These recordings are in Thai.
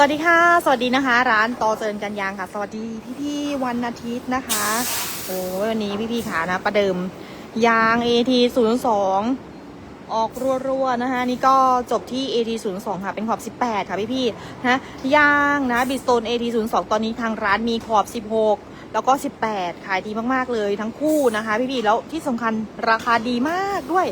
สวัสดีค่ะ สวัสดีนะคะ ร้านต่อเจริญกันยางค่ะ สวัสดีพี่ๆวันอาทิตย์นะคะโอ้วันนี้พี่ๆขานะ ประเดิมยาง AT 0 2ออกรัวๆนะคะนี่ก็จบที่ AT 0 2ค่ะเป็นขอบ 18 ค่ะพี่ๆนะยางนะบิสโตน AT 0 2ตอนนี้ทางร้านมีขอบ 16 แล้วก็ 18 ขายดีมากๆเลยทั้งคู่นะคะ พี่ๆแล้วที่สำคัญราคาดีมากด้วย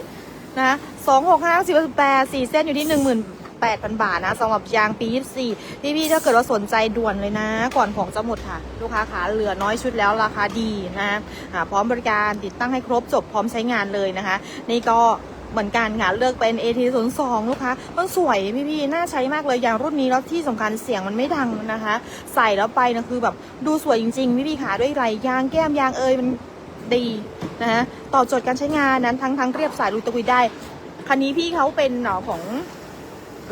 นะสองหกห้าสิบแปดสี่เส้นอยู่ที่หนึ่งหมื่น แปดพันบาทนะสำหรับยางปียี่สี่พี่พี่ๆถ้าเกิดว่าสนใจด่วนเลยนะ ก่อนของจะหมดค่ะ ลูกค้าขาเหลือน้อยชุดแล้วราคาดีนะอ่าพร้อมบริการติดตั้งให้ครบจบพร้อมใช้งานเลยนะคะ นี่ก็เหมือนกันค่ะเลือกเป็น AT 0 2 ลูกค้ามันสวยพี่พี่ๆน่าใช้มากเลยอย่างรุ่นนี้แล้วที่สำคัญเสียงมันไม่ดังนะคะ ใส่แล้วไปนะคือแบบดูสวยจริงๆพี่พี่ๆขาด้วยไรยางแก้มยางเอยมันดีนะฮะต่อโจทย์การใช้งานนั้นทั้งทั้งเรียบสายลุยตะกุยได้ คันนี้พี่เขาเป็นเนาะของ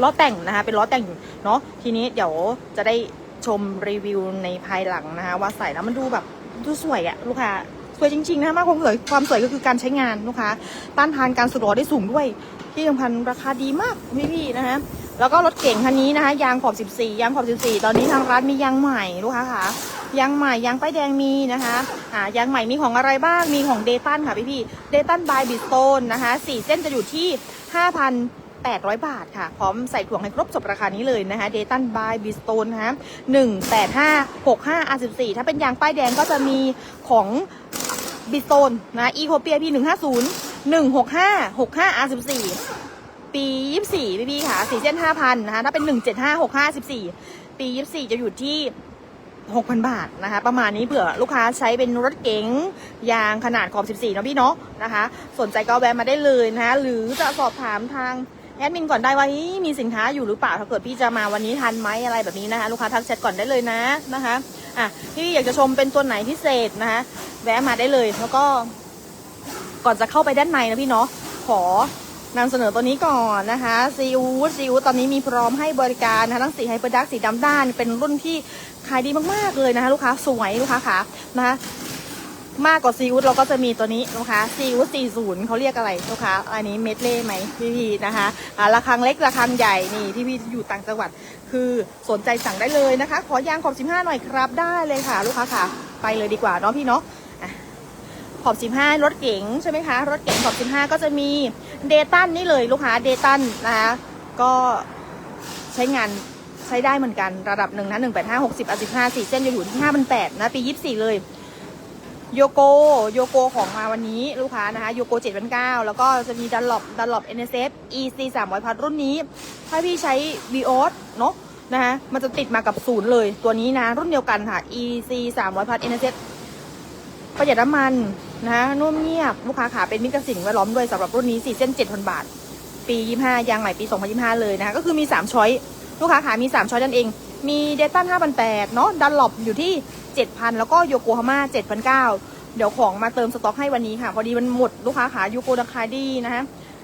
ล้อแต่งนะคะ เป็นล้อแต่งเนาะทีนี้เดี๋ยวจะได้ชมรีวิวในภายหลังนะคะว่าใส่แล้วมันดูแบบดูสวยอะลูกค้าสวยจริงๆนะคะมากความสวยความสวยก็คือการใช้งานลูกค้าต้านทานการสึกหรอได้สูงด้วย ที่สำคัญราคาดีมากพี่พี่ๆนะคะแล้วก็รถเก่งคันนี้นะคะยางขอบ 14 ยางขอบ 14 ตอนนี้ทางร้านมียางใหม่ลูกค้าค่ะยางใหม่ยางป้ายแดงมีนะคะอ่ายางใหม่มีของอะไรบ้างมีของเดตันค่ะพี่พี่เดตันบายบิสโตนนะคะสี่เส้นจะอยู่ที่ 800 บาทค่ะ พร้อมใส่ถ่วงให้ครบจบราคานี้เลยนะคะเดตันบายบิสโตนนะคะ18565 R14 ถ้าเป็นยางป้ายแดงก็จะมีของบิสโตนนะอีโคเปียพี150 165 65 R14 ปี24พี่พี่ค่ะสี่เส้น5,000นะคะถ้าเป็น175 65 14ปี24จะอยู่ที่6,000บาทนะคะ ประมาณนี้เผื่อลูกค้าใช้เป็นรถเก๋งยางขนาดขอบ 14 เนาะพี่เนาะนะคะ สนใจก็แวะมาได้เลยนะคะหรือจะสอบถามทาง แอดมินก่อนได้ว่ามีสินค้าอยู่หรือเปล่าถ้าเกิดพี่จะมาวันนี้ทันไหมอะไรแบบนี้นะคะลูกค้าทักแชทก่อนได้เลยนะนะคะอะพี่อยากจะชมเป็นตัวไหนพิเศษนะคะแวะมาได้เลยแล้วก็ ก่อนจะเข้าไปด้านในนะพี่เนาะขอนำเสนอตัวนี้ก่อนนะคะซีอูดซีอูดตอนนี้มีพร้อมให้บริการนะคะทั้งสีไฮเปอร์ดักสีดำด้าน เป็นรุ่นที่ขายดีมากๆเลยนะคะลูกค้าสวยลูกค้าขานะคะ มากกว่าซีอูดเราก็จะมีตัวนี้ลูกค้าซีอูด40เขาเรียกอะไรลูกค้าอันนี้เมดเล่ไหมพี่พีนะคะอ่าระฆังเล็กระฆังใหญ่นี่พี่พีอยู่ต่างจังหวัด คือสนใจสั่งได้เลยนะคะ ขอยางขอบ15 หน่อยครับได้เลยค่ะ ลูกค้าค่ะ ไปเลยดีกว่าเนาะพี่เนาะขอบ15 รถเก๋งใช่ไหมคะรถเก๋งขอบ15 ก็จะมีเดตันนี่เลยลูกค้าเดตันนะคะก็ใช้งานใช้ได้เหมือนกันระดับหนึ่งนะ1 8 5 60อะ15 4เส้นจะอยู่ที่5 8 0 0นแปดนะปี24เลย โยโกโยโกของมาวันนี้ลูกค้านะคะโยโก7,900แล้วก็จะมีดันหลบดันหลบ NSF EC 300พัดรุ่นนี้ ถ้าพี่ใช้ Vios เนอะนะคะมันจะติดมากับศูนย์เลยตัวนี้นะรุ่นเดียวกันค่ะ EC 300พัด NSF ประหยัดน้ำมันนะนุ่มเงียบ ลูกค้าขาเป็นมิตรกับสิ่งแวดล้อมด้วยสำหรับรุ่นนี้ 4 เส้น 7,000 บาท ปี 25 ยางใหม่ปี 2025 เลยนะคะก็คือมี 3 ช้อย ลูกค้าขามี 3 ช้อยนั่นเอง มีเดตัน5,800เนาะดันหลบอยู่ที่ 7,000 แล้วก็โยโกฮาม่า7,900 เดี๋ยวของมาเติมสต็อกให้วันนี้ค่ะ พอดีมันหมดลูกค้าขาโยโกดังขายดีนะคะ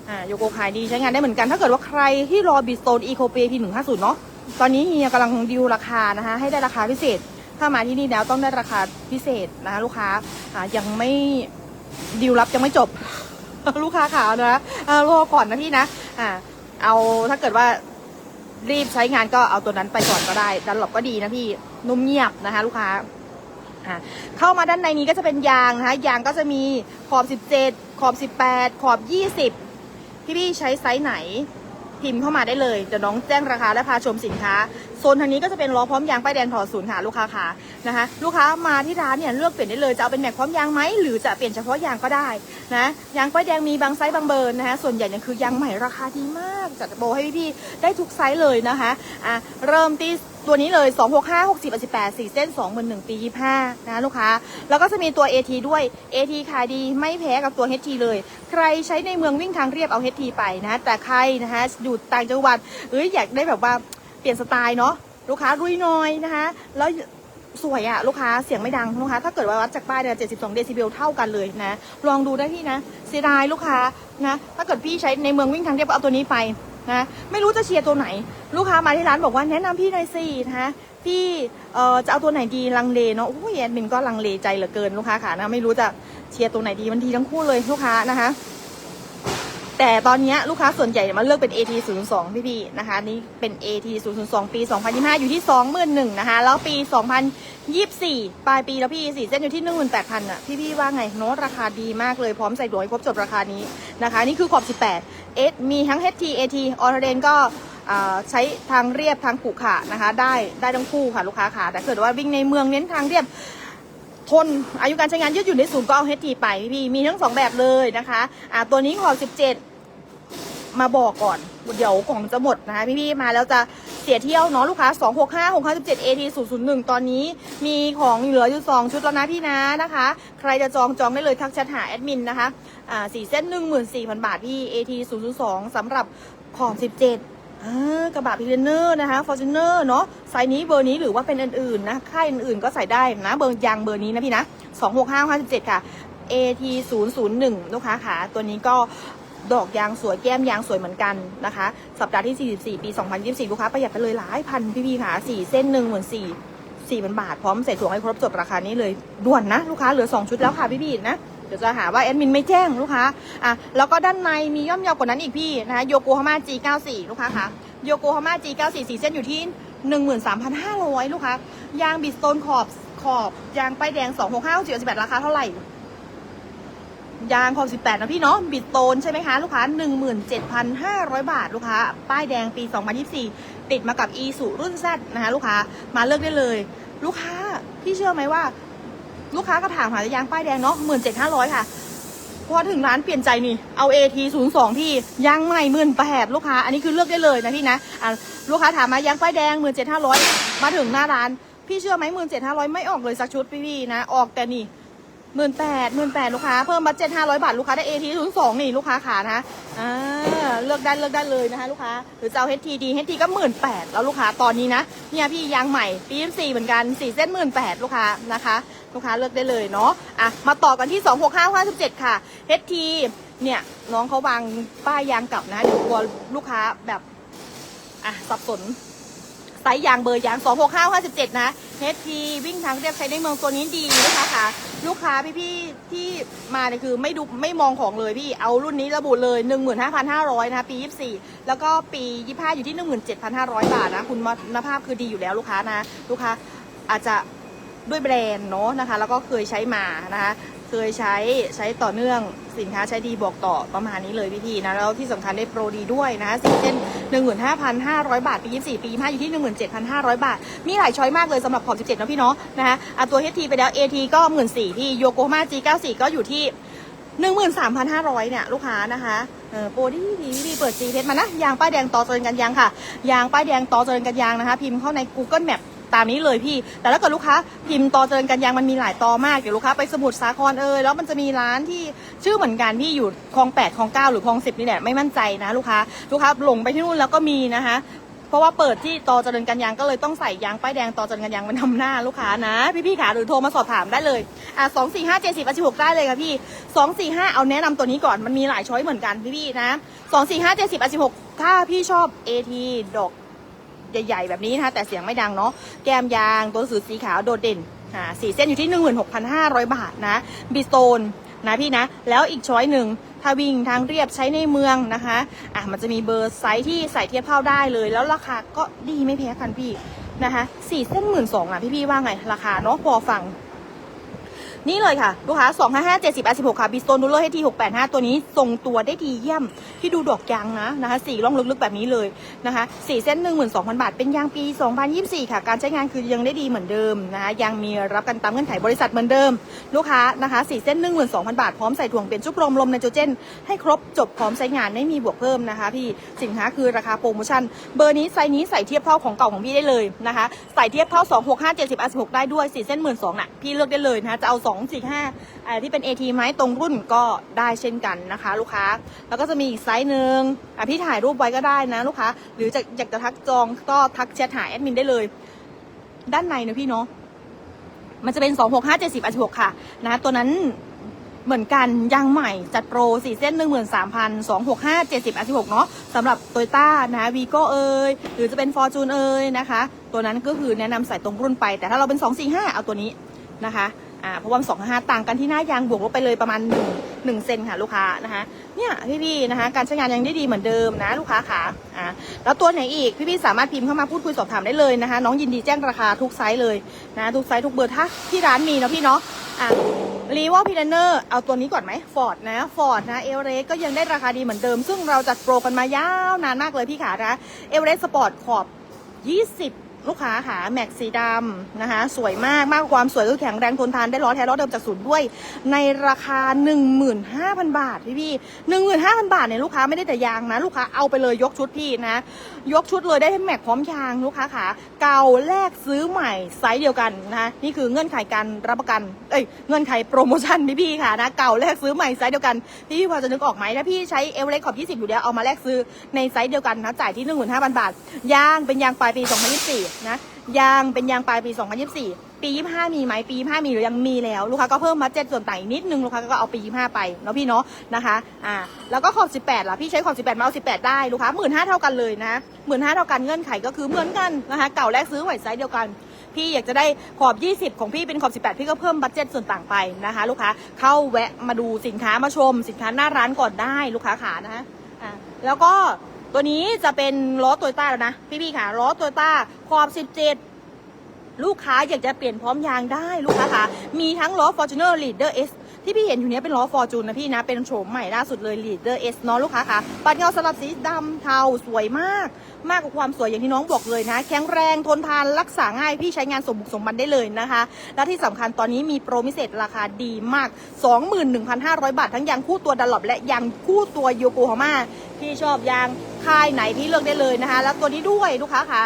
อ่าโยโกขายดีใช้งานได้เหมือนกัน ถ้าเกิดว่าใครที่รอบิสโตนอีโคเปพี150เนาะตอนนี้เฮียกำลังดิวราคานะคะให้ได้ราคาพิเศษ ถ้ามาที่นี่แล้วต้องได้ราคาพิเศษนะคะลูกค้าอ่ายังไม่ดิวรับยังไม่จบ ลูกค้าขาวนะอ่ารอก่อนนะพี่นะอ่าเอาถ้าเกิดว่ารีบใช้งานก็เอาตัวนั้นไปก่อนก็ได้ดันหลบก็ดีนะพี่นุ่มเงียบนะคะ ลูกค้า อ่าเข้ามาด้านในนี้ก็จะเป็นยางนะคะยางก็จะมีขอบ 17 ขอบ 18 ขอบ 20 พี่พี่ใช้ไซส์ไหน พิมพ์เข้ามาได้เลยเดี๋ยวน้องแจ้งราคาและพาชมสินค้า โซนทางนี้ก็จะเป็นล้อพร้อมยางป้ายแดงถอดศูนย์ค่ะลูกค้าค่ะนะคะ ลูกค้ามาที่ร้านเนี่ยเลือกเปลี่ยนได้เลยจะเอาเป็นแม็กพร้อมยางไหมหรือจะเปลี่ยนเฉพาะยางก็ได้นะยางป้ายแดงมีบางไซส์บางเบอร์นะคะ ส่วนใหญ่เนี่ยคือยางใหม่ราคาดีมากจัดโปรให้พี่ๆได้ทุกไซส์เลยนะคะอะเริ่มที่ตัวนี้เลย 265 60 18 4 เส้น 21ปี 25 นะลูกค้า แล้วก็จะมีตัว AT ด้วย AT ขายดีไม่แพ้กับตัว HT เลย ใครใช้ในเมืองวิ่งทางเรียบเอา HT ไปนะ แต่ใครนะคะอยู่ต่างจังหวัดเอ้ยอยากได้แบบว่า เปลี่ยนสไตล์เนาะลูกค้ารุยน้อยนะคะ แล้วสวยอะลูกค้าเสียงไม่ดังลูกค้าถ้าเกิดว่าวัดจากป้ายเนี่ย72 เดซิเบลเท่ากันเลยนะ ลองดูได้พี่นะ เสียดายลูกค้านะ ถ้าเกิดพี่ใช้ในเมืองวิ่งทางเรียบก็เอาตัวนี้ไปนะไม่รู้จะเชียร์ตัวไหน ลูกค้ามาที่ร้านบอกว่าแนะนำพี่หน่อยสินะคะพี่เอ่อจะเอาตัวไหนดีลังเลเนาะโอ้ยแอดมินก็ลังเลใจเหลือเกินลูกค้าค่ะนะไม่รู้จะเชียร์ตัวไหนดีมันดีทั้งคู่เลยลูกค้านะคะ แต่ตอนนี้ลูกค้าส่วนใหญ่มาเลือกเป็น AT 0 2พี่พี่นะคะนี่เป็น AT 0 2ปี 2025 อยู่ที่ 21,000นะคะ แล้วปี 2024 ปลายปีแล้วพี่สี่เส้นอยู่ที่ 18,000อะพี่พี่ว่าไงเนาะราคาดีมากเลยพร้อมใส่ดวยครบจบราคานี้นะคะ นี่คือขอบ 18 S มีทั้ง HT AT ออร์เดนก็ใช้ทางเรียบทางขรุขระนะคะ ได้ได้ทั้งคู่ค่ะลูกค้าค่ะแต่เกิดว่าวิ่งในเมืองเน้นทางเรียบทนอายุการใช้งานยืดหยุ่นในศูนย์ก็เอา HT ไปพี่มีทั้งสองแบบเลยนะคะอ่าตัวนี้ขอบ 17 มาบอกก่อน เดี๋ยวของจะหมดนะคะพี่ๆมาแล้วจะเสียเที่ยวเนาะลูกค้า 2 6 5 6 5 7 AT 0 0 1 ตอนนี้มีของเหลืออยู่2ชุดแล้วนะพี่นะนะคะ ใครจะจองจองได้เลยทักแชทหาแอดมินนะคะอ่าสี่เส้น 14,000 บาทพี่ AT 0 0 2สำหรับของ 17อ่ากระบะพิเรนเนอร์นะคะฟอร์จูเนอร์เนาะไซส์นี้เบอร์นี้หรือว่าเป็นอื่นๆนะค่ายอื่นๆก็ใส่ได้นะเบอร์ยางเบอร์นี้นะพี่นะ 2 6 5 5 7 ค่ะ AT 0 0 1ลูกค้าค่ะตัวนี้ก็ ดอกยางสวยแก้มยางสวยเหมือนกันนะคะ สัปดาห์ที่ 44 ปี 2024 ลูกค้าประหยัดไปเลยหลายพันพี่ๆค่ะ4เส้น1 4 0 0 0 4พันบาท พร้อมใส่ถุงให้ครบจบราคานี้เลยด่วนนะ ลูกค้าเหลือ 2 ชุดแล้วค่ะพี่ๆนะเดี๋ยวจะหาว่าแอดมินไม่แจ้งลูกค้าอะแล้วก็ด้านในมีย่อมเยาวกว่านั้นอีกพี่นะคะโยโกฮาม่า G94 ลูกค้าคะโยโกฮาม่า G94 สีเส้นอยู่ที่ 13,500 ลูกค้ายางบิสโตนขอบขอบยางป้ายแดง 265 78ราคาเท่าไหร่ ยางขอบ 18 นะพี่เนาะบิดโตนใช่ไหมคะลูกค้า 17,500 บาทลูกค้า ป้ายแดงปี 2024 ติดมากับ e สุรุ่น Z นะคะลูกค้ามาเลือกได้เลย ลูกค้าพี่เชื่อไหมว่า ลูกค้าก็ถามหายางป้ายแดงเนาะ17,500 ค่ะพอถึงร้านเปลี่ยนใจนี่ เอา AT 0 2พี่ยางใหม่หมื่นแปดลูกค้า อันนี้คือเลือกได้เลยนะพี่นะอะลูกค้าถามมายางป้ายแดงหมื่นเจ็ดห้าร้อยมาถึงหน้าร้าน พี่เชื่อไหมหมื่นเจ็ดห้าร้อยไม่ออกเลยสักชุดพี่ๆนะ ออกแต่นี่ หมื่นแปดหมื่นแปดลูกค้าเพิ่มบัตเจ็ตห้าร้อยบาทลูกค้าได้ AT 0 2นี่ลูกค้าขานะอ่าเลือกได้เลือกได้เลยนะคะลูกค้าหรือจะเอา HT ดี HT ก็หมื่นแปดแล้วลูกค้าตอนนี้นะเนี่ยพี่ยางใหม่ปีสี่เหมือนกันสี่เส้นหมื่นแปดลูกค้านะคะลูกค้าเลือกได้เลยเนาะอะมาต่อกันที่2 6 5 5 7ค่ะ HT เนี่ยน้องเขาวางป้ายยางกลับนะเดี๋ยวกลัวลูกค้าแบบอะสับสน ไซส์ยางเบอร์ยาง 2 6 5 5 7 นะ HT วิ่งทางเรียบใช้ในเมืองตัวนี้ดีนะคะค่ะ ลูกค้าพี่ๆที่มาเนี่ยคือไม่ดูไม่มองของเลยพี่ เอารุ่นนี้ระบุเลย 15,500 นะคะปี 24 แล้วก็ปี 25 อยู่ที่ 17,500 บาทนะ คุณภาพคือดีอยู่แล้วลูกค้านะ ลูกค้าอาจจะด้วยแบรนด์เนาะนะคะ แล้วก็เคยใช้มานะคะ เคยใช้ใช้ต่อเนื่องสินค้าใช้ดีบอกต่อประมาณนี้เลยพี่ๆนะ แล้วที่สำคัญได้โปรดีด้วยนะคะสีเช่น15,500 บาท ปี 24 ปี25อยู่ที่ 17,500 บาท มีหลายช้อยมากเลยสำหรับขอบ 17 นะพี่เนาะนะคะอะตัว HT ไปแล้ว AT ก็ 14,000พี่โยโกฮาม่า G94 ก็อยู่ที่13,500 เนี่ย ลูกค้านะคะเออโปรดีดีดีเปิด G เพชรมานะ ยางป้ายแดงต่อเจริญกันยางค่ะ ยางป้ายแดงต่อเจริญกันยางนะคะ พิมพ์เข้าใน Google Map ตามนี้เลยพี่ แต่ถ้าเกิดลูกค้าพิมพ์ต่อเจริญกันยางมันมีหลายตอมากเดี๋ยวลูกค้าไปสมุทรสาครเอยแล้วมันจะมีร้านที่ชื่อเหมือนกันพี่อยู่คลอง8คลอง9หรือคลอง10นี่แหละไม่มั่นใจนะลูกค้าลูกค้าหลงไปที่นู่นแล้วก็มีนะคะเพราะว่าเปิดที่ต่อเจริญกันยางก็เลยต้องใส่ยางป้ายแดงต่อเจริญกันยางมันทำหน้าลูกค้านะ พี่ๆขาหรือโทรมาสอบถามได้เลยอะสองสี่ห้าเจ็ดสิบอาชีพได้เลยค่ะพี่สองสี่ห้าเอาแนะนำตัวนี้ก่อนมันมีหลายช้อยเหมือนกันพี่ๆนะสองสี่ห้าเจ็ดสิบอาชีพถ้าพี่ชอบ AT ดอก ใหญ่ๆ แบบนี้นะคะ แต่เสียงไม่ดังเนาะแก้มยางตัวสือสีขาวโดดเด่นอ่าสี่เส้นอยู่ที่หนึ่งหมื่นหกพันห้าร้อยบาทนะบิสโตนนะพี่นะ แล้วอีกช้อยหนึ่งถ้าวิ่งทางเรียบใช้ในเมืองนะคะอะมันจะมีเบอร์ไซส์ที่ใส่เทียบเท่าได้เลย แล้วราคาก็ดีไม่แพ้กันพี่นะคะสี่เส้นหมื่นสองอะพี่ๆว่าไงราคาเนาะพอฟัง นี่เลยค่ะ ลูกค้า2 5 5 7 0 1 6 ค่ะบิสโตนดูเลอร์ให้ที685 ตัวนี้ทรงตัวได้ดีเยี่ยมที่ดูดอกยางนะนะคะสีร่องลึกๆแบบนี้เลยนะคะสีเส้น 12,000 บาท เป็นยางปี 2024 ค่ะ การใช้งานคือยังได้ดีเหมือนเดิมนะคะยังมีรับกันตามเงื่อนไขบริษัทเหมือนเดิม ลูกค้านะคะสีเส้น 12,000 บาท พร้อมใส่ถ่วงเปลี่ยนชุบลมลมไนโตรเจน ให้ครบจบพร้อมใช้งานไม่มีบวกเพิ่มนะคะพี่สินค้าคือราคาโปรโมชั่นเบอร์นี้ไซส์นี้ใส่เทียบเท่าของเก่าของพี่ได้เลยนะคะใส่เทียบเท่า 2 6 5 7 0 16 ได้ด้วยสีเส้น 12,000น่ะพี่เลือกได้เลยนะะจะเอา2 4 5อ่าที่เป็น AT ไหมตรงรุ่นก็ได้เช่นกันนะคะ ลูกค้า แล้วก็จะมีอีกไซส์หนึ่งพี่ถ่ายรูปไว้ก็ได้นะลูกค้า หรือจะอยากจะทักจองก็ทักแชทหาแอดมินได้เลย ด้านในนะพี่เนาะ มันจะเป็น 2 6 5 7 0 16ค่ะนะตัวนั้นเหมือนกันยางใหม่จัดโปรสี่เส้น 1 3 2 6 5 7 0 16 เนาะสำหรับโตโยต้านะวีโก้เอยหรือจะเป็นฟอร์จูนเอยนะคะ ตัวนั้นก็คือแนะนำใส่ตรงรุ่นไป แต่ถ้าเราเป็น 2 4 5 เอาตัวนี้นะคะ อ่าเพราะว่าสองห้าต่างกันที่หน้ายางบวกลบไปเลยประมาณ1 1เซนค่ะลูกค้านะคะเนี่ยพี่ๆนะคะ การใช้งานยังได้ดีเหมือนเดิมนะลูกค้าค่ะอ่าแล้วตัวไหนอีกพี่ๆสามารถพิมพ์เข้ามาพูดคุยสอบถามได้เลยนะคะ น้องยินดีแจ้งราคาทุกไซส์เลยนะทุกไซส์ทุกเบอร์ถ้าที่ร้านมีเนาะพี่เนาะอะรีวอลพีเนอร์เอาตัวนี้ก่อนไหมฟอร์ดนะฟอร์ดนะเอเวอเรสก็ยังได้ราคาดีเหมือนเดิม ซึ่งเราจัดโปรกันมายาวนานมากเลยพี่ขานะเอเวอเรสสปอร์ตขอบ 20 ลูกค้าค่ะแม็กสีดำนะคะ สวยมากมากความสวยก็แข็งแรงทนทานได้ล้อแท้ล้อเดิมจากศูนย์ด้วย ในราคา 15,000 บาทพี่พี่หนึ่งหมื่นห้าพันบาทเนี่ยลูกค้าไม่ได้แต่ยางนะ ลูกค้าเอาไปเลยยกชุดพี่นะยกชุดเลยได้ให้แม็กพร้อมยางลูกค้าขาเก่าแลกซื้อใหม่ไซส์เดียวกันนะคะนี่คือเงื่อนไขการรับประกันเอ้ยเงื่อนไขโปรโมชั่นพี่พี่ค่ะนะเก่าแลกซื้อใหม่ไซส์เดียวกันพี่พี่พอจะนึกออกไหมถ้าพี่ใช้เอเวอเรสต์ขอบ 20 อยู่แล้วเอามาแลกซื้อในไซส์เดียวกันนะจ่ายที่ 15,000 บาทยางเป็นยางปลายปี 2024 นะยางเป็นยางปลายปี 2024 ปี 25 มีไหมปี 25 มีหรือยังมีแล้ว ลูกค้าก็เพิ่มมาเจ็ดส่วนต่างอีกนิดนึงลูกค้าก็เอาปี 25 ไปเนาะพี่เนาะนะคะอ่าแล้วก็ขอบ 18ล่ะพี่ใช้ขอบ 18 มาเอา 18 ได้ลูกค้า15,000เท่ากันเลยนะ15,000เท่ากันเงื่อนไขก็คือเหมือนกันนะคะเก่าแลกซื้อใหม่ไซส์เดียวกันพี่อยากจะได้ขอบ 20 ของพี่เป็นขอบ 18 พี่ก็เพิ่มบัตเจ็ตส่วนต่างไปนะคะ ลูกค้าเข้าแวะมาดูสินค้ามาชม สินค้าหน้าร้านก่อนได้ลูกค้าขานะคะอ่าแล้วก็ตัวนี้จะเป็นล้อโตโยต้าแล้วนะ พี่ๆค่ะล้อโตโยต้าขอบ 17 ลูกค้าอยากจะเปลี่ยนพร้อมยางได้ลูกค้าคะมีทั้งล้อ Fortuner Leader S ที่พี่เห็นอยู่เนี้ยเป็นล้อ Fortune นะพี่นะ เป็นโฉมใหม่ล่าสุดเลย Leader S เนาะลูกค้าค่ะ ปัดเงาสลับสีดำเทาสวยมาก มากกว่าความสวยอย่างที่น้องบอกเลยนะ แข็งแรงทนทานรักษาง่าย พี่ใช้งานสมบุกสมบันได้เลยนะคะ และที่สำคัญตอนนี้มีโปรพิเศษราคาดีมาก 21,500 บาท ทั้งยางคู่ตัวดันหลบและยางคู่ตัวโยโกฮาม่าพี่ชอบยางค่ายไหนพี่เลือกได้เลยนะคะ แล้วตัวนี้ด้วยลูกค้าค่ะ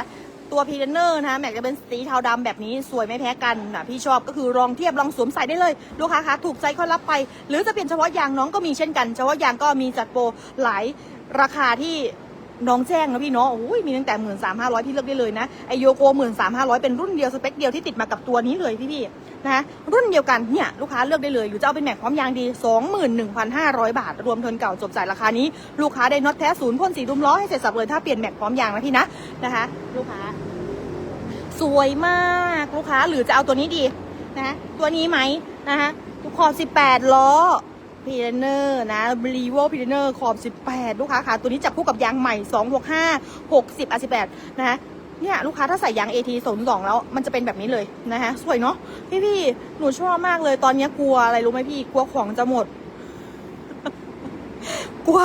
ตัวพีเดนอร์นะแม็กจะเป็นสีเทาดำแบบนี้สวยไม่แพ้กันนะพี่ชอบก็คือลองเทียบลองสวมใส่ได้เลย ลูกค้าคะถูกใจก็รับไป หรือจะเปลี่ยนเฉพาะยางน้องก็มีเช่นกันเฉพาะยางก็มีจัดโปรหลายราคาที่ น้องแจ้งนะพี่เนาะโอ้ยมีตั้งแต่หมื่นสามห้าร้อยพี่เลือกได้เลยนะไอโยโกหมื่นสามห้าร้อยเป็นรุ่นเดียวสเปคเดียวที่ติดมากับตัวนี้เลยพี่พี่ๆนะรุ่นเดียวกันเนี่ยลูกค้าเลือกได้เลย หรือจะเอาเป็นแม็กพร้อมยางดี 21,500 บาท รวมทิร์นเก่าจบจ่ายราคานี้ ลูกค้าได้น็อตแท้ศูนย์พ่นสีดุมล้อให้เสร็จสับเลยถ้าเปลี่ยนแม็กพร้อมยางนะพี่นะนะคะ ลูกค้า สวยมากลูกค้าหรือจะเอาตัวนี้ดีนะตัวนี้ไหมนะคะขอบ18 ล้อ พีเนอร์นะบรีโวพีเนอร์ขอบ 18 ลูกค้าค่ะ ตัวนี้จับคู่กับยางใหม่ 265 60อะ18 นะคะเนี่ยลูกค้าถ้าใส่ยาง AT 02แล้วมันจะเป็นแบบนี้เลยนะคะสวยเนาะพี่พี่หนูชอบมากเลยตอนนี้กลัวอะไรรู้ไหมพี่กลัวของจะหมด กลัว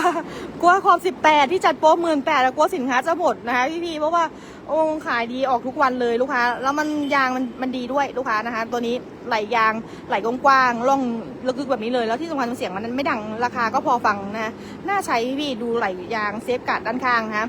กลัวความสิบแปดที่จัดโป๊หมื่นแปดกลัวสินค้าจะหมดนะคะพี่พี่เพราะว่าโอ้ขายดีออกทุกวันเลยลูกค้า แล้วมันยางมันมันดีด้วยลูกค้านะคะ ตัวนี้ไหลยางไหลกว้างๆล่องลึกๆแบบนี้เลย แล้วที่สำคัญเสียงมันไม่ดังราคาก็พอฟังนะน่าใช้พี่ดูไหลยางเซฟกาดด้านข้างนะคะ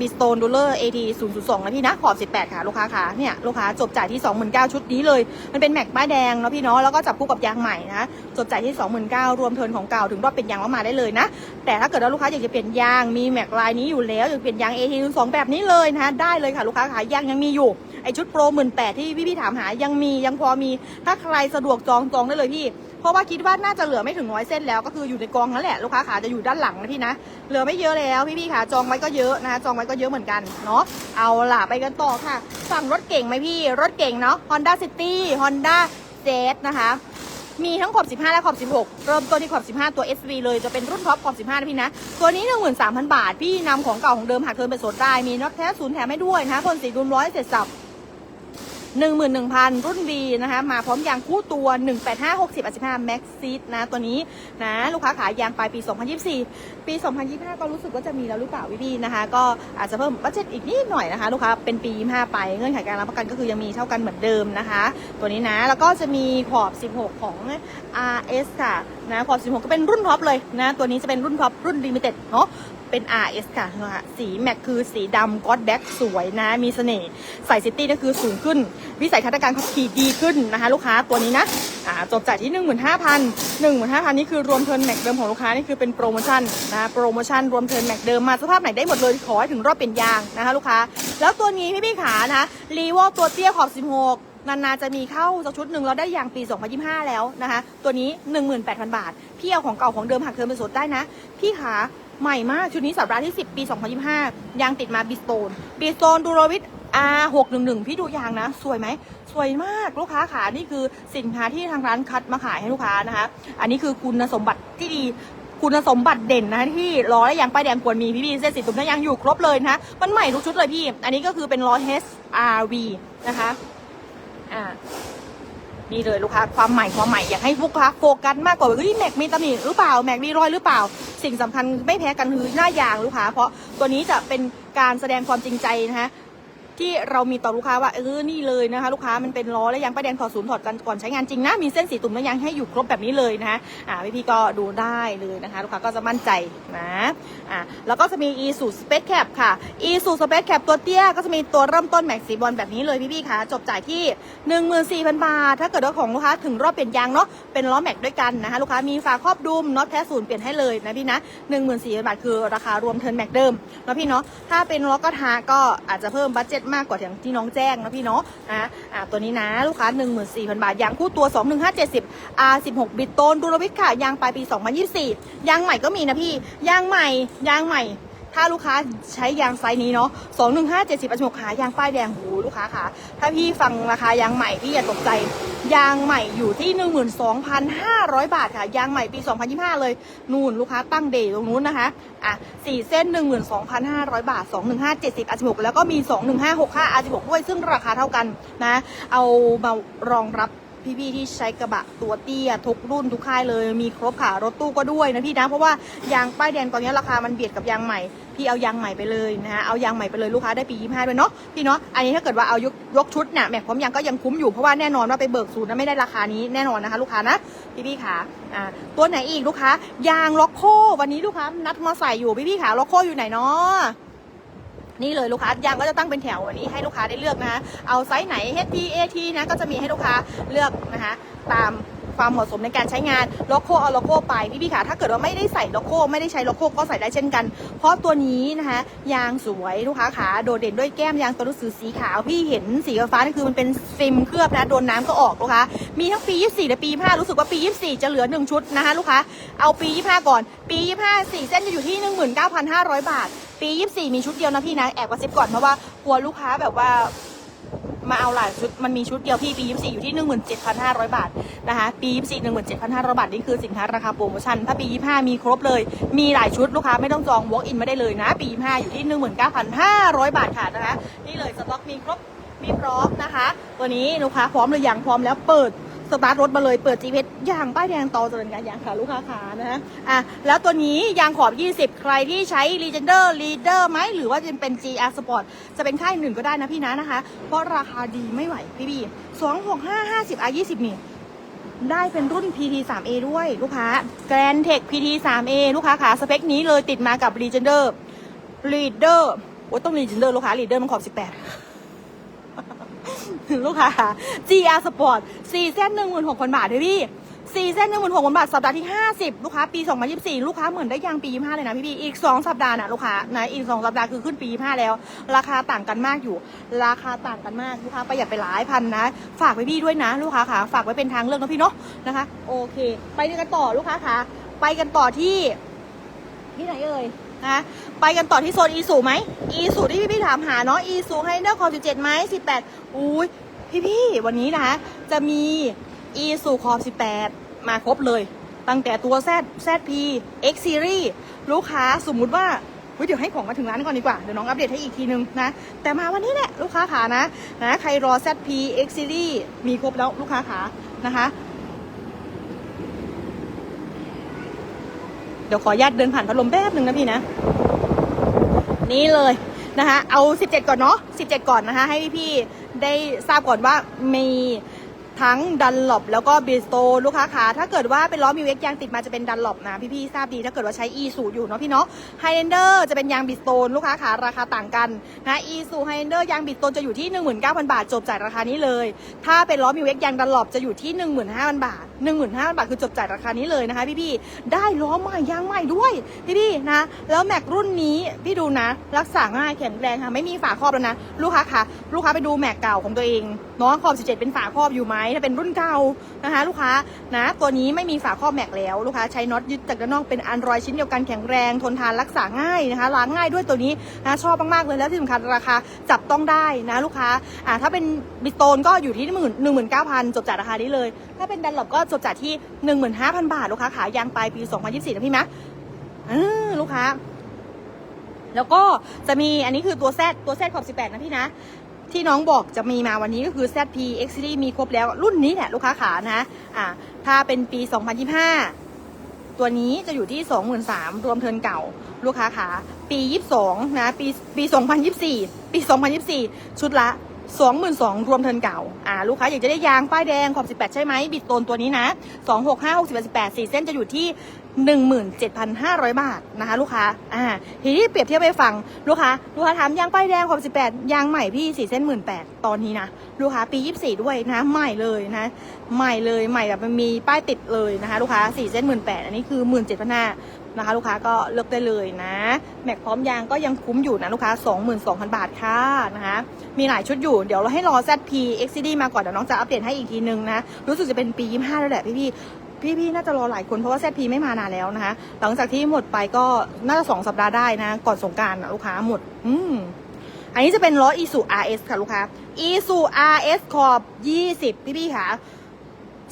บีสโตนดูเลอร์ AT 002นะพี่นะ ขอบ 18 ค่ะ ลูกค้าค่ะเนี่ยลูกค้าจบจ่ายที่ 29,000 ชุดนี้เลย มันเป็นแม็กป้ายแดงเนาะพี่เนาะแล้วก็จับคู่กับยางใหม่นะจบจ่ายที่ 29,000 รวมเทิร์นของเก่าถึงรอบเป็นยางแล้วมาได้เลยนะ แต่ถ้าเกิดว่าลูกค้าอยากจะเปลี่ยนยางมีแม็กลายนี้อยู่แล้วอยากเปลี่ยนยาง AT 02แบบนี้เลยนะคะได้เลยค่ะลูกค้าค่ะยางยังมีอยู่ไอชุดโปรหมื่นแปดที่พี่ๆถามหายังมียังพอมีถ้าใครสะดวกจองจองได้เลยพี่ เพราะว่าคิดว่าน่าจะเหลือไม่ถึงร้อยเส้นแล้วก็คืออยู่ในกองนั่นแหละลูกค้าขาจะอยู่ด้านหลังนะพี่นะเหลือไม่เยอะแล้วพี่ๆขาจองไว้ก็เยอะนะคะจองไว้ก็เยอะเหมือนกันเนาะเอาล่ะไปกันต่อค่ะ ฝั่งรถเก่งไหมพี่ รถเก่งเนาะ Honda City Honda Z นะคะมีทั้งขอบ 15 และขอบ 16 เริ่มต้นที่ขอบ 15 ตัว SV เลยจะเป็นรุ่นท็อปขอบ 15 นะพี่นะ ตัวนี้ 13,000 บาท พี่นำของเก่าของเดิมหักเทินเป็นสดได้ มีน็อตแท้ศูนย์แถมให้ด้วยนะคะพ่นสีดุมร้อยเสร็จสับ 11,000 รุ่น B นะคะ มาพร้อมยางคู่ตัว 185 60 85 Max Seat นะ ตัวนี้นะ ลูกค้าขายยางปลายปี 2024 ปี 2025 ก็รู้สึกว่าจะมีแล้วหรือเปล่าพี่ๆนะคะ ก็อาจจะเพิ่มบัตเจ็ตอีกนิดหน่อยนะคะ ลูกค้าเป็นปี 25 ไปเงื่อนไขการรับประกันก็คือยังมีเท่ากันเหมือนเดิมนะคะ ตัวนี้นะ แล้วก็จะมีขอบ 16 ของ RS ค่ะนะขอบ 16 ก็เป็นรุ่นท็อปเลยนะ ตัวนี้จะเป็นรุ่นท็อปรุ่น Limited เนาะ เป็น RS ค่ะนะคะสีแม็กคือสีดำก็อดแบ็กสวยนะ มีเสน่ห์ใส่ซิตี้ก็คือสูงขึ้น วิสัยทัศน์การขับขี่ดีขึ้นนะคะ ลูกค้าตัวนี้นะอ่าจบจ่ายที่ 15,000 15,000 นี่คือรวมเทิร์นแม็กเดิมของลูกค้านี่คือเป็นโปรโมชั่นนะโปรโมชั่นรวมเทิร์นแม็กเดิมมาสภาพไหนได้หมดเลยขอให้ถึงรอบเปลี่ยนยางนะคะ ลูกค้า แล้วตัวนี้พี่พี่ขานะคะรีวอตัวเตี้ยขอบ16นานๆจะมีเข้าสักชุดหนึ่งเราได้ยางปี 2025 แล้วนะคะ ตัวนี้ 18,000 บาท พี่เอาของเก่าของเดิมหักเทิร์นเป็นสดได้นะ พี่ขา ใหม่มาก ชุดนี้สัปดาห์ที่ 10 ปี 2025 ยางติดมาบิสโตนบิสโตนดูโรวิท R611 พี่ดูยางนะ สวยไหม สวยมากลูกค้าขานี่คือสินค้าที่ทางร้านคัดมาขายให้ลูกค้านะคะ อันนี้คือคุณสมบัติที่ดีคุณสมบัติเด่นนะที่ล้อและยางป้ายแดงควรมีพี่พี่เส้นสีตุ้มและยางอยู่ครบเลยนะคะมันใหม่ทุกชุดเลยพี่ อันนี้ก็คือเป็นล้อ HRV นะคะอ่า นี่เลยลูกค้าความใหม่ความใหม่อยากให้ลูกค้าโฟกัสมากกว่าเฮ้ยแม็กมีตำหนิหรือเปล่าแม็กมีรอยหรือเปล่า สิ่งสำคัญไม่แพ้กันคือหน้ายางลูกค้า เพราะตัวนี้จะเป็นการแสดงความจริงใจนะคะ ที่เรามีต่อลูกค้าว่าเออนี่เลยนะคะ ลูกค้ามันเป็นล้อและยางป้ายแดงถอดศูนย์ถอดกันก่อนใช้งานจริงนะมีเส้นสีตุ่มและยางให้อยู่ครบแบบนี้เลยนะคะอ่าพี่พี่ๆก็ดูได้เลยนะคะ ลูกค้าก็จะมั่นใจนะอ่าแล้วก็จะมี e s u Space Cap ค่ะ e s u Space Cap ตัวเตี้ยก็จะมีตัวเริ่มต้นแม็กสีบอลแบบนี้เลยพี่พี่ๆค่ะจบจ่ายที่ 14,000 บาท ถ้าเกิดว่าของลูกค้าถึงรอบเปลี่ยนยางเนาะเป็นล้อแม็กด้วยกันนะคะลูกค้ามีฝาครอบดุมน็อตแท้ศูนย์เปลี่ยนให้เลยนะพี่นะ14,000 บาทคือราคารวมเทิร์นแม็กเดิมเนาะพี่เนาะถ้าเป็นล้อกระทะก็อาจจะเพิ่มบัตเจ็ตมากกว่าอย่างที่น้องแจ้งนะพี่เนาะนะอ่าตัวนี้นะลูกค้า 14,000 บาทยางคู่ตัว 21570 R16 บิตโตนดูรวิทค่ะยางปลายปี 2024 ยางใหม่ก็มีนะพี่ยางใหม่ยางใหม่ถ้าลูกค้าใช้ยางไซส์นี้เนาะ2 1 5 7 0 8 6หายางป้ายแดงหูลูกค้าค่ะ ถ้าพี่ฟังราคายางใหม่พี่อย่าตกใจ ยางใหม่อยู่ที่ 12,500 บาทค่ะ ยางใหม่ปี 2025 เลย นู่นลูกค้าตั้งเดย์ตรงนู้นนะคะ อะ4เส้น 12,500 บาท 21570 R16 แล้วก็มี 21565 R16 ด้วยซึ่งราคาเท่ากันนะ เอามารองรับ พี่ๆที่ใช้กระบะตัวเตี้ยทุกรุ่นทุกค่ายเลยมีครบค่ะรถตู้ก็ด้วยนะพี่นะเพราะว่ายางป้ายแดงตอนนี้ราคามันเบียดกับยางใหม่พี่เอายางใหม่ไปเลยนะฮะเอายางใหม่ไปเลยลูกค้าได้ปี 25 ด้วยเนาะพี่เนาะอันนี้ถ้าเกิดว่าเอายกยกชุดเนี่ยแม็กพร้อมยางก็ยังคุ้มอยู่เพราะว่าแน่นอนว่าไปเบิกศูนย์นะไม่ได้ราคานี้แน่นอนนะคะ ลูกค้านะพี่พี่ๆค่ะอ่าตัวไหนอีกลูกค้ายางล็อกโควันนี้ลูกค้านัดมาใส่อยู่พี่พี่ๆค่ะล็อกโคอยู่ไหนเนาะ นี่เลยลูกค้ายางก็จะตั้งเป็นแถววันนี้ให้ลูกค้าได้เลือกนะคะเอาไซส์ไหน HT AT นะก็จะมีให้ลูกค้าเลือกนะคะตาม ความเหมาะสมในการใช้งานโลโก้เอาโลโก้ไปพี่พี่ๆค่ะถ้าเกิดว่าไม่ได้ใส่โลโก้ไม่ได้ใช้โลโก้ก็ใส่ได้เช่นกัน เพราะตัวนี้นะคะยางสวยลูกค้าขาโดดเด่นด้วยแก้มยางตัวหนังสือสีขาวพี่เห็นสีฟ้านี่คือมันเป็นฟิล์มเคลือบนะโดนน้ำก็ออกลูกค้ามีทั้งปี 24 และปี 25 รู้สึกว่าปี 24 จะเหลือ 1 ชุดนะคะลูกค้าเอาปี 25 ก่อน ปี 25 4 เส้นจะอยู่ที่ 19,500 บาท ปี 24 มีชุดเดียวนะพี่นะแอบกระซิบก่อนเพราะว่ากลัวลูกค้าแบบว่า มาเอาหลายชุดมันมีชุดเดียวพี่ปี24อยู่ที่ 17,500 บาทนะคะปี24 17,500 บาทนี่คือสินค้าราคาโปรโมชั่นถ้าปี 25 มีครบเลย มีหลายชุดลูกค้าไม่ต้องจอง walk in มาได้เลยนะ ปี 25 อยู่ที่ 19,500 บาทค่ะนะคะนี่เลยสต็อกมีครบมีพร้อมนะคะ ตัวนี้ลูกค้าพร้อมหรือยังพร้อมแล้วเปิด สตาร์ทรถมาเลยเปิด GPS ยางป้ายแดงต่อเจริญการยางค่ะลูกค้าขานะฮะอะแล้วตัวนี้ยางขอบ 20 ใครที่ใช้ Legender Leader ไหมหรือว่าจะเป็น GR Sport จะเป็นค่ายหนึ่งก็ได้นะพี่นะนะคะ เพราะราคาดีไม่ไหวพี่พี่สองหกห้าห้าสิบ R 20นี่ได้เป็นรุ่น PT 3A ด้วยลูกค้า Grand Tech PT 3A ลูกค้าขาสเปคนี้เลยติดมากับ Legender Leader โอ้ต้อง Legender ลูกค้า Leader มันขอบ 18 ลูกค้า GR Sport 4เส้น16,000 บาทเลยพี่4เส้น16,000 บาท สัปดาห์ที่ 50 ลูกค้าปี 2024 ลูกค้าเหมือนได้ยางปี 25 เลยนะพี่พี่อีก 2 สัปดาห์นะลูกค้านะอีก 2 สัปดาห์คือขึ้นปี 25 แล้ว ราคาต่างกันมากอยู่ ราคาต่างกันมากลูกค้าประหยัดไปหลายพันนะ ฝากไว้พี่ด้วยนะ ลูกค้าค่ะฝากไว้เป็นทางเลือกนะพี่เนาะนะคะ โอเค ไปกันต่อลูกค้าค่ะไปกันต่อที่ที่ไหนเอ่ย นะไปกันต่อที่โซนอีสูไหมอีสูที่พี่พี่ๆถามหาเนาะอีสูไฮเดอร์คอสิบเจ็ดไหมสิบแปดอุ้ยพี่พี่ๆวันนี้นะคะจะมีอีสูคอสิบแปดมาครบเลย ตั้งแต่ตัว Z ZP X Series ลูกค้าสมมุติว่าเฮ้ยเดี๋ยวให้ของมาถึงร้านก่อนดีกว่า เดี๋ยวน้องอัปเดตให้อีกทีนึงนะ แต่มาวันนี้แหละลูกค้าขานะนะใครรอ ZP X Series มีครบแล้วลูกค้าขานะคะ เดี๋ยวขออนุญาตเดินผ่านพัดลมแป๊บหนึ่งนะพี่นะ นี่เลยนะคะ เอา 17 ก่อนเนาะ17 ก่อนนะคะ ให้พี่ๆได้ทราบก่อนว่ามี ทั้งดันหลบแล้วก็บิสโตลูกค้าขาถ้าเกิดว่าเป็นล้อมิวเอ็กยางติดมาจะเป็นดันหลบนะพี่ๆทราบดี ถ้าเกิดว่าใช้ e สูอยู่เนาะพี่เนาะไฮเ l นเดอร์จะเป็นยางบิสโตลูกค้าขาราคาต่างกันนะ e สูไฮเ l นเดอร์ยางบิสโตจะอยู่ที่ 19,000 บาท จบจ่ายราคานี้เลย ถ้าเป็นล้อมิวเอ็กยางดันหลบจะอยู่ที่ 15,000 บาท 15,000 บาทคือจบจ่ายราคานี้เลยนะคะ พี่ๆได้ล้อใหม่ยางใหม่ด้วยพี่ๆนะแล้วแม็กรุ่นนี้พี่ดูนะ รักษาง่ายแข็งแรงค่ะไม่มีฝาครอบแล้วนะลูกค้าคะลูกค้าไปดูแม็กเก่าของตัวเองเนาะขอบ 17 เป็นฝาครอบอยู่ไหมถ้าเป็นรุ่นเก่านะคะ ลูกค้านะ ตัวนี้ไม่มีฝาครอบแม็กแล้วลูกค้าใช้น็อตยึดจากด้านนอกเป็นอันรอยชิ้นเดียวกันแข็งแรงทนทานรักษาง่ายนะคะล้างง่ายด้วยตัวนี้นะชอบมากๆเลยแล้วที่สำคัญราคาจับต้องได้นะลูกค้าอ่าถ้าเป็นบิสโตนก็อยู่ที่หมื่นหนึ่งหมื่นเก้าพันจบจากราคานี้เลย ถ้าเป็นดันหลบก็จบจากที่หนึ่งหมื่นห้าพันบาทลูกค้าขายยางปลายปีสองพันยี่สิบสี่นะพี่นะอ่าลูกค้าแล้วก็จะมีอันนี้คือตัว Z ตัว Z ขอบ 18 นะพี่นะ ที่น้องบอกจะมีมาวันนี้ก็คือ ZP X Series มีครบแล้วรุ่นนี้แหละลูกค้าขานะอ่าถ้าเป็นปี 2025 ตัวนี้จะอยู่ที่ 23,000รวมเทินเก่า ลูกค้าขาปี 22 นะ ปีปี 2024 ปี 2024 ชุดละ 22,000รวมเทินเก่า อ่า ลูกค้าอยากจะได้ยางป้ายแดงขอบ 18 ใช่ไหม บิดโตนตัวนี้นะ 265 60 18 4 เส้นจะอยู่ที่ 17,500 บาทนะคะ ลูกค้า อ่า ทีนี้เปรียบเทียบไปฟัง ลูกค้า ลูกค้าถามยางป้ายแดงขอบ 18 ยางใหม่พี่ 4 เส้น 18,000 ตอนนี้นะ ลูกค้าปี 24 ด้วยนะ ใหม่เลยนะ ใหม่เลย ใหม่แบบมันมีป้ายติดเลยนะคะ ลูกค้า 4 เส้น 18,000 อันนี้คือ 17,500นะคะ ลูกค้าก็เลือกได้เลยนะ แม็กพร้อมยางก็ยังคุ้มอยู่นะลูกค้า 22,000 บาทค่ะนะคะ มีหลายชุดอยู่ เดี๋ยวเราให้รอ ZP XCD มาก่อน เดี๋ยวน้องจะอัปเดตให้อีกทีนึงนะ รู้สึกจะเป็นปี 25 แล้วแหละพี่พี่พี่พี่ๆน่าจะรอหลายคนเพราะว่า ZP ไม่มานานแล้วนะคะ หลังจากที่หมดไปก็น่าจะสองสัปดาห์ได้นะ ก่อนสงการนะลูกค้าหมด อืมอันนี้จะเป็นล้อ Isu RS ค่ะลูกค้า Isu RS ขอบ 20 พี่พี่ค่ะ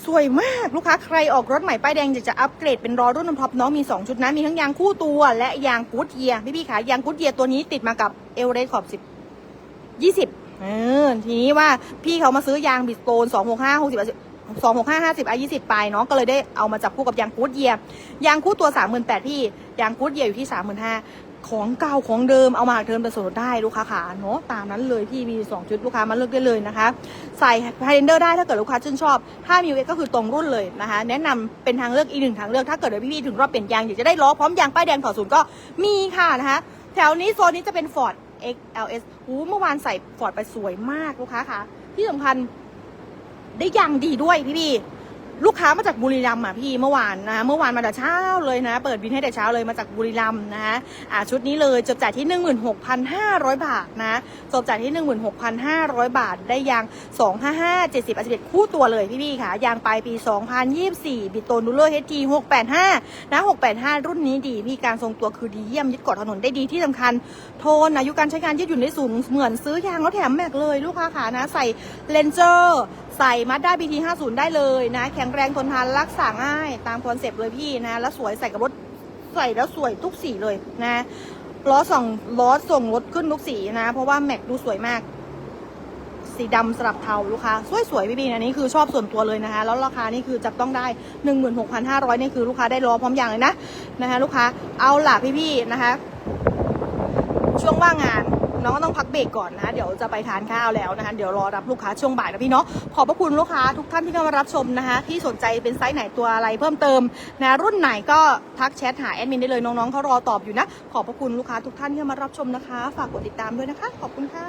สวยมากลูกค้าใครออกรถใหม่ป้ายแดงอยากจะอัปเกรดเป็นรอรุ่นท็อปน้องมี 2 ชุดนะ มีทั้งยางคู่ตัวและยางกูดเยียพี่พี่ๆค่ะยางกูดเยียตัวนี้ติดมากับเอลเรขอบ10 20เออทีนี้ว่าพี่เขามาซื้อยางบิสโตน265 60 265 50 i 20ไปเนาะก็เลยได้เอามาจับคู่กับยางกูดเยียยางคู่ตัว38,000พี่ยางกูดเยียอยู่ที่35,000 ของเก่าของเดิมเอามาเทิร์นเป็นส่วนลดได้ลูกค้าขาเนาะตามนั้นเลยพี่มีสองชุดลูกค้ามาเลือกได้เลยนะคะ ใส่ไฮเดนเดอร์ได้ถ้าเกิดลูกค้าชื่นชอบถ้ามีเอก็คือตรงรุ่นเลยนะคะ แนะนำเป็นทางเลือกอีกหนึ่งทางเลือกถ้าเกิดว่พี่ๆถึงรอบเปลี่ยนยางอยากจะได้ล้อพร้อมยางป้ายแดงถอดศูนย์ก็มีค่ะนะคะแถวนี้โซนนี้จะเป็น Ford XLS หูเมื่อวานใส่ Ford ไปสวยมากลูกค้าคะที่สำคัญได้ยางดีด้วยพี่พี่ๆ ลูกค้ามาจากบุรีรัมย์อะพี่เมื่อวานนะเมื่อวานมาแต่เช้าเลยนะ เปิดบินให้แต่เช้าเลยมาจากบุรีรัมย์นะอ่าชุดนี้เลยจบจ่ายที่ 16,500 บาทนะจบจ่ายที่ 16,500 บาทได้ยาง 255 70 11 คู่ตัวเลยพี่พี่ค่ะยางปลายปี 2024 บิโตนูเลอร์ HT 685 นะ 685 รุ่นนี้ดีพี่การทรงตัวคือดีเยี่ยมยึดเกาะถนนได้ดีที่สำคัญ โทนอายุการใช้งานยืดหยุ่นได้สูงเหมือนซื้อยางแล้วแถมแม็กเลย ลูกค้าขานะใส่เลนเจอร์ ใส่มาด้า BT 50ได้เลยนะ แข็งแรงทนทานรักษาง่ายตามคอนเซปต์เลยพี่นะ แล้วสวยใส่กับรถใส่แล้วสวยทุกสีเลยนะล้อส่องล้อส่งรถขึ้นทุกสีนะ เพราะว่าแม็กดูสวยมาก สีดำสลับเทาลูกค้าสวยๆพี่บีอันนี้คือชอบส่วนตัวเลยนะคะ แล้วราคานี่คือจับต้องได้ 16,500นี่คือลูกค้าได้ล้อพร้อมอย่างเลยนะนะคะ ลูกค้าเอาล่ะพี่ๆนะคะ ช่วงว่างงาน น้องก็ต้องพักเบรกก่อนนะ เดี๋ยวจะไปทานข้าวแล้วนะคะ เดี๋ยวรอรับลูกค้าช่วงบ่ายนะพี่เนาะ ขอบพระคุณลูกค้าทุกท่านที่เข้ามารับชมนะคะ ที่สนใจเป็นไซส์ไหนตัวอะไรเพิ่มเติมนะรุ่นไหนก็ทักแชทหาแอดมินได้เลยน้องๆเขารอตอบอยู่นะ ขอบพระคุณลูกค้าทุกท่านที่เข้ามารับชมนะคะ ฝากกดติดตามด้วยนะคะ ขอบคุณค่ะ